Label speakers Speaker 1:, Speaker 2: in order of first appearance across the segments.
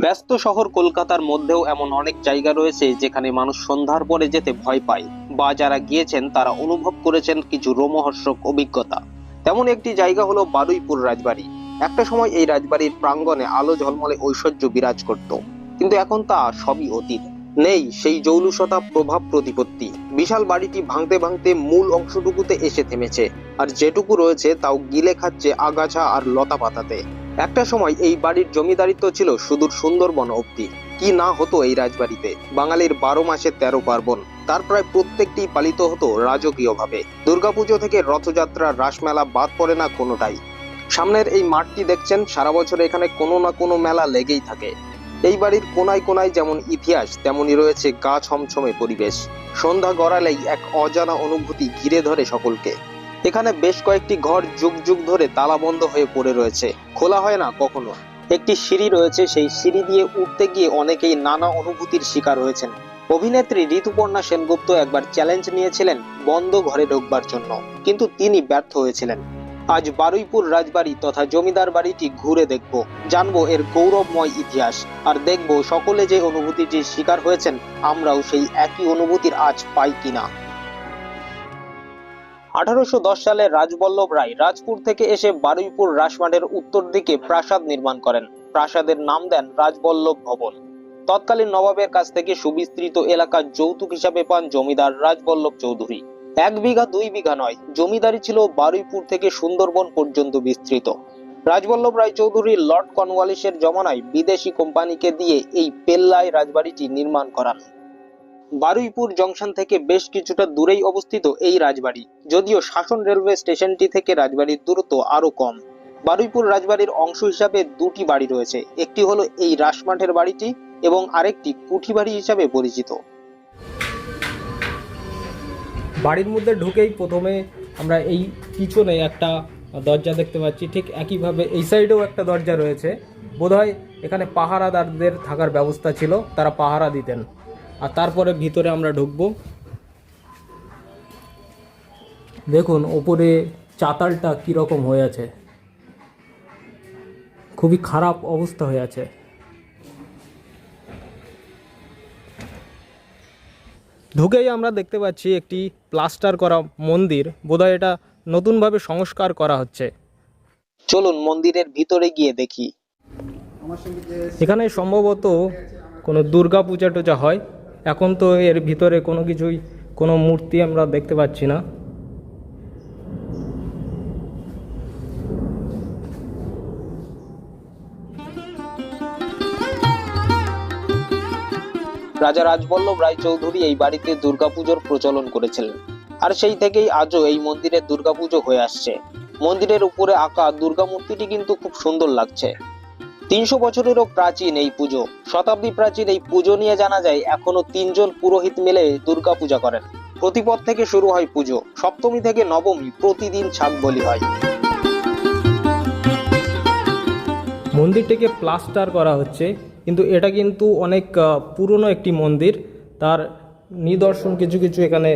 Speaker 1: ব্যস্ত শহর কলকাতার মধ্যেও এমন অনেক জায়গা রয়েছে যেখানে মানুষ সন্ধ্যার পরে যেতে ভয় পায়। বা যারা গিয়েছেন, তারা অনুভব করেছেন কিছু রোমহর্ষক অভিজ্ঞতা। তেমন একটি জায়গা হলো বারুইপুর রাজবাড়ি। একটা সময় এই রাজবাড়ির প্রাঙ্গণে আলো ঝলমলে ঐশ্বর্য বিরাজ করত। কিন্তু এখন তা সবই অতীত। নেই সেই জৌলুসতা প্রভাব প্রতিপত্তি। বিশাল বাড়িটি ভাঙতে ভাঙতে মূল অংশটুকুতে এসে থেমেছে। আর যেটুকু রয়েছে, তাও গিলে খাচ্ছে আগাছা আর লতা পাতাতে একটা সময় এই বাড়ির জমিদারিত্ব ছিল সুদূর সুন্দরবন অবধি। কি না হতো এই রাজবাড়িতে? বাঙালির বারো মাসে তেরো পার্বণ। তার প্রায় প্রত্যেকটি পালিত হতো রাজকীয়ভাবে। দুর্গাপুজো থেকে রথযাত্রা রাসমেলা বাদ পড়ে না কোনোটাই। সামনের এই মাঠটি দেখছেন, সারা বছর এখানে কোনো না কোনো মেলা লেগেই থাকে। এই বাড়ির কোনায় কোনায় যেমন ইতিহাস, তেমনই রয়েছে গা ছমছমে পরিবেশ। সন্ধ্যা গড়ালেই এক অজানা অনুভূতি ঘিরে ধরে সকলকে। এখানে বেশ কয়েকটি ঘর যুগ যুগ ধরে তালাবন্ধ হয়ে পড়ে রয়েছে। খোলা হয় না কখনো। একটি সিঁড়ি রয়েছে, সেই সিঁড়ি দিয়ে উঠতে গিয়ে অনেকেই নানা অনুভূতির শিকার হয়েছেন। অভিনেত্রী ঋতুপর্ণা সেনগুপ্ত একবার চ্যালেঞ্জ নিয়েছিলেন বন্ধ ঘরে ঢোকবার জন্য, কিন্তু তিনি ব্যর্থ হয়েছিলেন। আজ বারুইপুর রাজবাড়ি তথা জমিদার বাড়িটি ঘুরে দেখব, জানব এর গৌরবময় ইতিহাস, আর দেখব সকলে যে অনুভূতিটির শিকার হয়েছেন, আমরাও সেই একই অনুভূতির আজ পাই কিনা। আঠারোশো সালে রাজবল্লভ রায় রাজপুর থেকে এসে বারুইপুর রাসমাঠের উত্তর দিকে প্রাসাদ নির্মাণ করেন। প্রাসাদের নাম দেন রাজবল্লভ ভবন। তৎকালীন নবাবের কাছ থেকে সুবিস্তৃত এলাকা যৌতুক হিসাবে পান জমিদার রাজবল্লভ চৌধুরী। এক বিঘা, দুই বিঘা নয়, জমিদারি ছিল বারুইপুর থেকে সুন্দরবন পর্যন্ত বিস্তৃত। রাজবল্লভ রায় চৌধুরী লর্ড কর্নওয়ালিসের জমানায় বিদেশি কোম্পানিকে দিয়ে এই পেল্লায় রাজবাড়িটি নির্মাণ করান। বারুইপুর জংশন থেকে বেশ কিছুটা দূরেই অবস্থিত এই রাজবাড়ি। যদিও শাসন রেলওয়ে স্টেশনটি থেকে রাজবাড়ির দূরত্ব আরও কম। বারুইপুর রাজবাড়ির অংশ হিসাবে দুটি বাড়ি রয়েছে। একটি হলো এই রাসমাঠের বাড়িটি এবং আরেকটি কুঠি বাড়ি হিসাবে পরিচিত।
Speaker 2: বাড়ির মধ্যে ঢুকেই প্রথমে আমরা এই পিছনে একটা দরজা দেখতে পাচ্ছি। ঠিক একইভাবে এই সাইডেও একটা দরজা রয়েছে। বোধহয় এখানে পাহারাদারদের থাকার ব্যবস্থা ছিল। তারা পাহারা দিতেন। আর তারপরে ভিতরে আমরা ঢুকবো। দেখুন, ওপরে চাতালটা কীরকম হয়ে আছে। খুবই খারাপ অবস্থা হয়ে আছে। ঢুকেই আমরা দেখতে পাচ্ছি একটি প্লাস্টার করা মন্দির। বোধহয় এটা নতুনভাবে সংস্কার করা হচ্ছে।
Speaker 1: চলুন মন্দিরের ভিতরে গিয়ে দেখি।
Speaker 2: এখানে সম্ভবত কোনো দুর্গা পূজা টুজা হয়। এখন তো এর ভিতরে কোনো কিছুই, কোনো মূর্তি আমরা দেখতে পাচ্ছি না।
Speaker 1: রাজা রাজবল্লভ রায় চৌধুরী এই বাড়িতে দুর্গাপুজোর প্রচলন করেছিলেন। আর সেই থেকেই আজও এই মন্দিরে দুর্গাপুজো হয়ে আসছে। মন্দিরের উপরে আঁকা দুর্গা মূর্তিটি কিন্তু খুব সুন্দর লাগছে। তিনশো বছরেরও প্রাচীন এই পুজো। শতাব্দী প্রাচীন এই পুজো নিয়ে জানা যায়, এখনও তিনজন পুরোহিত মিলে দুর্গা পূজা করেন। প্রতিপদ থেকে শুরু হয় পুজো। সপ্তমী থেকে নবমী প্রতিদিন ছাগ বলি হয়।
Speaker 2: মন্দিরটিকে প্লাস্টার করা হচ্ছে, কিন্তু এটা কিন্তু অনেক পুরনো একটি মন্দির। তার নিদর্শন কিছু কিছু এখানে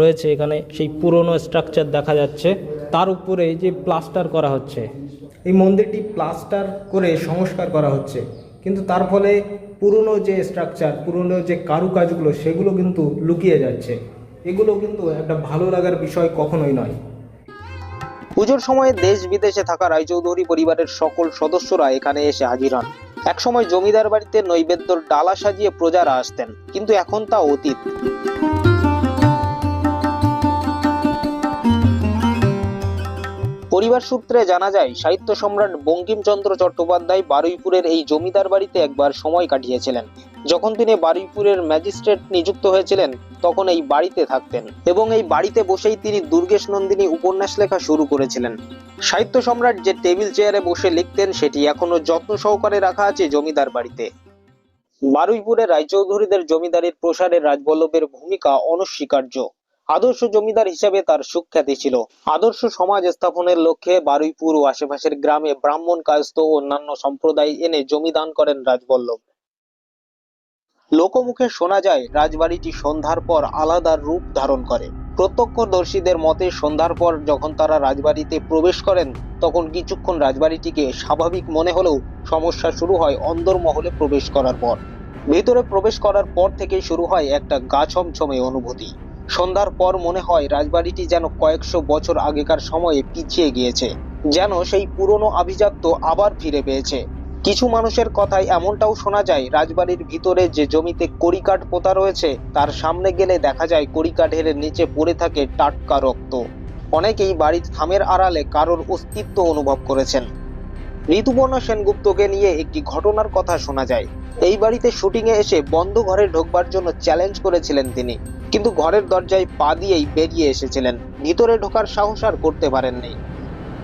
Speaker 2: রয়েছে। এখানে সেই পুরনো স্ট্রাকচার দেখা যাচ্ছে। তার উপরে যে প্লাস্টার করা হচ্ছে। এই মন্দিরটি প্লাস্টার করে সংস্কার করা হচ্ছে। কিন্তু তার ফলে পুরনো যে স্ট্রাকচার পুরনো যে কারুকাজগুলো, সেগুলো কিন্তু লুকিয়ে যাচ্ছে। এগুলো কিন্তু একটা ভালো লাগার বিষয় কখনোই নয়।
Speaker 1: পুজোর সময় দেশ বিদেশে থাকা রায়চৌধুরী পরিবারের সকল সদস্যরা এখানে এসে হাজির হন। একসময় জমিদার বাড়িতে নৈবেদ্যর ডালা সাজিয়ে প্রজারা আসতেন, কিন্তু এখন তা অতীত। পরিবার সূত্রে জানা যায়, সাহিত্য সম্রাট বঙ্কিমচন্দ্র চট্টোপাধ্যায় বারুইপুরের এই জমিদার বাড়িতে একবার সময় কাটিয়েছিলেন। যখন তিনি বারুইপুরের ম্যাজিস্ট্রেট নিযুক্ত হয়েছিলেন, তখন এই বাড়িতে থাকতেন এবং এই বাড়িতে বসেই তিনি দুর্গেশ নন্দিনী উপন্যাস লেখা শুরু করেছিলেন। সাহিত্য সম্রাট যে টেবিল চেয়ারে বসে লিখতেন, সেটি এখনও যত্ন সহকারে রাখা আছে জমিদার বাড়িতে। বারুইপুরে রায়চৌধুরীদের জমিদারির প্রসারে রাজবল্লভের ভূমিকা অনস্বীকার্য। আদর্শ জমিদার হিসাবে তার সুখ্যাতি ছিল। আদর্শ সমাজ স্থাপনের লক্ষ্যে বারুইপুর ও আশেপাশের গ্রামে ব্রাহ্মণ কায়স্থ ও অন্যান্য সম্প্রদায় এনে জমিদান করেন রাজবল্লভ। লোকমুখে শোনা যায়, রাজবাড়িটি সন্ধ্যার পর আলাদা রূপ ধারণ করে। প্রত্যক্ষদর্শীদের মতে, সন্ধ্যার পর যখন তারা রাজবাড়িতে প্রবেশ করেন, তখন কিছুক্ষণ রাজবাড়িটিকে স্বাভাবিক মনে হলেও সমস্যা শুরু হয় অন্দরমহলে প্রবেশ করার পর। ভেতরে প্রবেশ করার পর থেকেই শুরু হয় একটা গা ছমছমে অনুভূতি। সন্ধ্যার পর মনে হয় রাজবাড়িটি যেন কয়েকশো বছর আগেকার সময়ে পিছিয়ে গিয়েছে, যেন সেই পুরনো আভিজাত্য আবার ফিরে পেয়েছে। কিছু মানুষের কথায় এমনটাও শোনা যায়, রাজবাড়ির ভিতরে যে জমিতে কড়িকাঠ পোতা রয়েছে, তার সামনে গেলে দেখা যায় কড়িকাঠের নিচে পড়ে থাকে টাটকা রক্ত। অনেকেই বাড়ির থামের আড়ালে কারোর অস্তিত্ব অনুভব করেছেন। ঋতুপর্ণা সেনগুপ্তকে নিয়ে একটি ঘটনার কথা শোনা যায়। এই বাড়িতে শুটিংয়ে এসে বন্ধ ঘরে ঢোকবার জন্য চ্যালেঞ্জ করেছিলেন তিনি। কিন্তু ঘরের দরজায় পা দিয়েই বেরিয়ে এসেছিলেন। ভিতরে ঢোকার সাহস আর করতে পারেননি।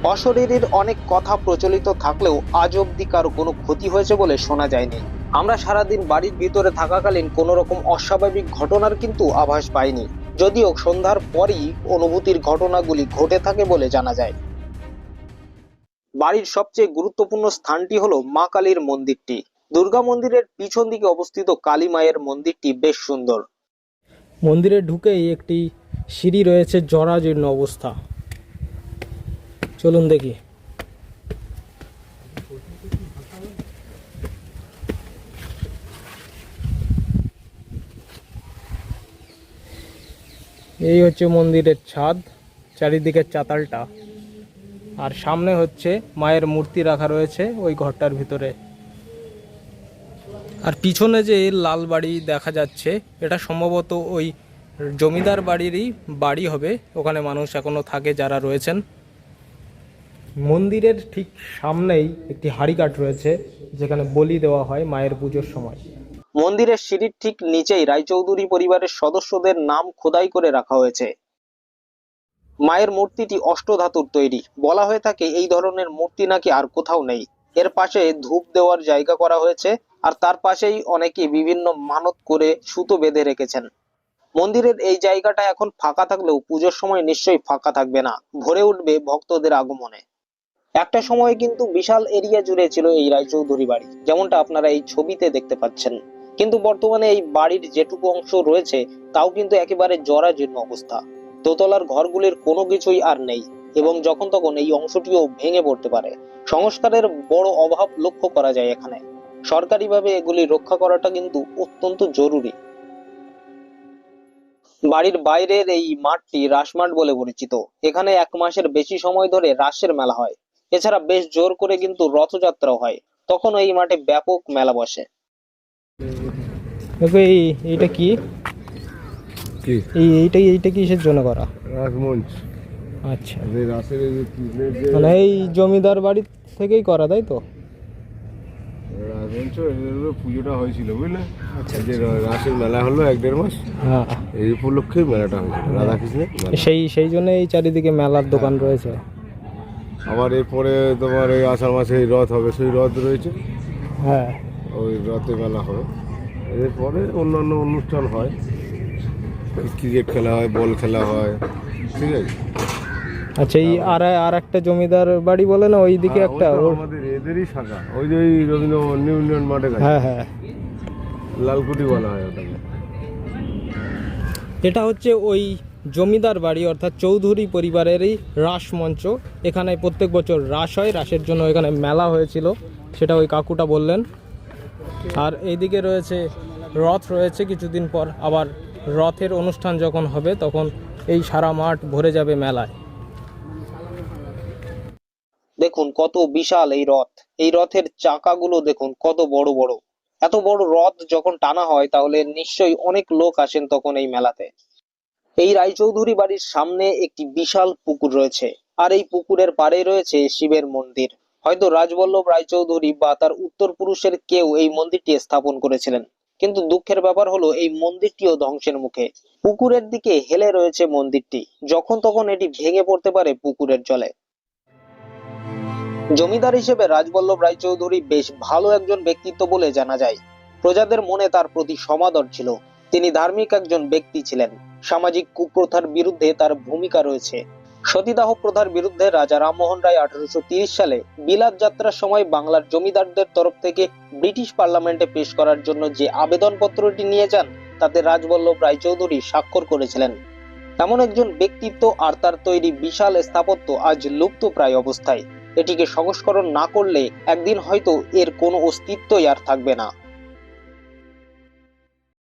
Speaker 1: অশরীরীর অনেক কথা প্রচলিত থাকলেও আজ অবধি কারও কোনো ক্ষতি হয়েছে বলে শোনা যায়নি। আমরা সারাদিন বাড়ির ভিতরে থাকাকালীন কোনো রকম অস্বাভাবিক ঘটনার কিন্তু আভাস পাইনি। যদিও সন্ধ্যার পরই অনুভূতির ঘটনাগুলি ঘটে থাকে বলে জানা যায়। বাড়ির সবচেয়ে গুরুত্বপূর্ণ স্থানটি হলো মা কালীর মন্দিরটি। দুর্গা মন্দিরের পিছন দিকে অবস্থিত কালী মায়ের মন্দিরটি বেশ সুন্দর।
Speaker 2: মন্দিরে ঢুকেই একটি সিঁড়ি রয়েছে, জরাজীর্ণ অবস্থা। চলুন দেখি। এই হচ্ছে মন্দিরের ছাদ, চারিদিকে চাতালটা। আর সামনে হচ্ছে মায়ের মূর্তি রাখা রয়েছে, ওই ঘরটার ভিতরে। আর পিছনে যে লাল বাড়ি দেখা যাচ্ছে, এটা সম্ভবত ওই জমিদার বাড়িরই বাড়ি হবে। ওখানে মানুষ এখনও থাকে যারা রয়েছেন। মন্দিরের ঠিক সামনেই একটি হাড়িকাঠ রয়েছে, যেখানে বলি দেওয়া হয় মায়ের পুজোর সময়।
Speaker 1: মন্দিরের সিঁড়ির ঠিক নিচেই রায়চৌধুরী পরিবারের সদস্যদের নাম খোদাই করে রাখা হয়েছে। মায়ের মূর্তিটি অষ্টধাতুর তৈরি। বলা হয়ে থাকে এই ধরনের মূর্তি নাকি আর কোথাও নেই। এর পাশে ধূপ দেওয়ার জায়গা করা হয়েছে, আর তার পাশেই অনেকে বিভিন্ন মানত করে সুতো বেঁধে রেখেছেন। মন্দিরের এই জায়গাটা এখন ফাঁকা থাকলেও পুজোর সময় নিশ্চয়ই ফাঁকা থাকবে না, ভরে উঠবে ভক্তদের আগমনে। একটা সময় কিন্তু বিশাল এরিয়া জুড়ে ছিল এই রায়চৌধুরী বাড়ি, যেমনটা আপনারা এই ছবিতে দেখতে পাচ্ছেন। কিন্তু বর্তমানে এই বাড়ির যেটুকু অংশ রয়েছে, তাও কিন্তু একেবারে জরাজীর্ণ অবস্থা। দোতলার ঘরগুলির কোনো কিছুই আর নেই। এবং যখন তখন এই অংশটিও ভেঙে পড়তে পারে। সংস্কারের বড় অভাব লক্ষ্য করা যায় এখানে। সরকারিভাবে এগুলি রক্ষা করাটা কিন্তু অত্যন্ত জরুরি। বাড়ির বাইরের এই মাঠটি রাসমাঠ বলে পরিচিত। এখানে এক মাসের বেশি সময় ধরে রাসের মেলা হয়। এছাড়া বেশ জোর করে কিন্তু রথযাত্রাও হয়। তখন এই মাঠে ব্যাপক মেলা বসে।
Speaker 2: এইটা কি?
Speaker 3: কি?
Speaker 2: এইটা এইটা কিসের জন্য করা?
Speaker 3: রাসমঞ্চ
Speaker 2: আচ্ছা। মানে এই জমিদার বাড়ি থেকেই করা তাই তো?
Speaker 3: পুজোটা হয়েছিল বুঝলে? আচ্ছা যে রাসের মেলা হলো এক দেড় মাস
Speaker 2: হ্যাঁ।
Speaker 3: এই উপলক্ষে মেলাটা হয়েছিল রাধাকৃষ্ণের
Speaker 2: সেই সেই জন্য এই চারিদিকে মেলার দোকান রয়েছে।
Speaker 3: আবার এরপরে তোমার এই আষাঢ় মাসে এই রথ হবে সেই রথ রয়েছে।
Speaker 2: হ্যাঁ।
Speaker 3: ওই রথে মেলা হবে। এরপরে অন্যান্য অনুষ্ঠান হয়। ক্রিকেট খেলা হয় বল খেলা হয় ঠিক আছে?
Speaker 2: আচ্ছা এই আর আর একটা জমিদার বাড়ি বলে না ওইদিকে
Speaker 3: হ্যাঁ,
Speaker 2: একটা
Speaker 3: আমাদের এদেরই শাখা। ওই যে রবীন্দ্র নিউ ইউনিয়ন মাঠে
Speaker 2: হ্যাঁ হ্যাঁ।
Speaker 3: লালকুটি বলা হয় ওটাকে।
Speaker 2: এটা হচ্ছে ওই জমিদার বাড়ি অর্থাৎ চৌধুরী পরিবারেরই রাস মঞ্চ। এখানে প্রত্যেক বছর রাস হয় রাসের জন্য এখানে মেলা হয়েছিল সেটা ওই কাকুটা বললেন। আর এইদিকে রয়েছে রথ রয়েছে কিছুদিন পর। আবার রথের অনুষ্ঠান যখন হবে তখন এই সারা মাঠ ভরে যাবে মেলায়।
Speaker 1: দেখুন কত বিশাল এই রথ। এই রথের চাকাগুলো দেখুন কত বড় বড়। এত বড় রথ যখন টানা হয় তাহলে নিশ্চয়ই অনেক লোক আসেন তখন এই মেলাতে। এই রায়চৌধুরী বাড়ির সামনে একটি বিশাল পুকুর রয়েছে আর এই পুকুরের পাড়ে রয়েছে শিবের মন্দির। হয়তো রাজবল্লভ রায়চৌধুরী বা তার উত্তর পুরুষের কেউ এই মন্দিরটি স্থাপন করেছিলেন। কিন্তু দুঃখের ব্যাপার হলো এই মন্দিরটিও ধ্বংসের মুখে। পুকুরের দিকে হেলে রয়েছে মন্দিরটি, যখন তখন এটি ভেঙে পড়তে পারে পুকুরের জলে। জমিদার হিসেবে রাজবল্লভ রায়চৌধুরী বেশ ভালো একজন ব্যক্তিত্ব বলে জানা যায়। প্রজাদের মনে তার প্রতি সমাদর ছিল। তিনি ধার্মিক একজন ব্যক্তি ছিলেন। সামাজিক কুপ্রথার বিরুদ্ধে তার ভূমিকা রয়েছে। সতীদাহ প্রথার বিরুদ্ধে রাজা রামমোহন রায় আঠারোশো সালে বিলাত যাত্রার সময় বাংলার জমিদারদের তরফ থেকে ব্রিটিশ পার্লামেন্টে পেশ করার জন্য যে আবেদনপত্রটি নিয়ে যান, তাতে রাজবল্লভ রায়চৌধুরী স্বাক্ষর করেছিলেন। এমন একজন ব্যক্তিত্ব আর তার তৈরি বিশাল স্থাপত্য আজ লুপ্ত প্রায় অবস্থায়। এটিকে সংস্করণ না করলে একদিন হয়তো এর কোনো অস্তিত্বই আর থাকবে না।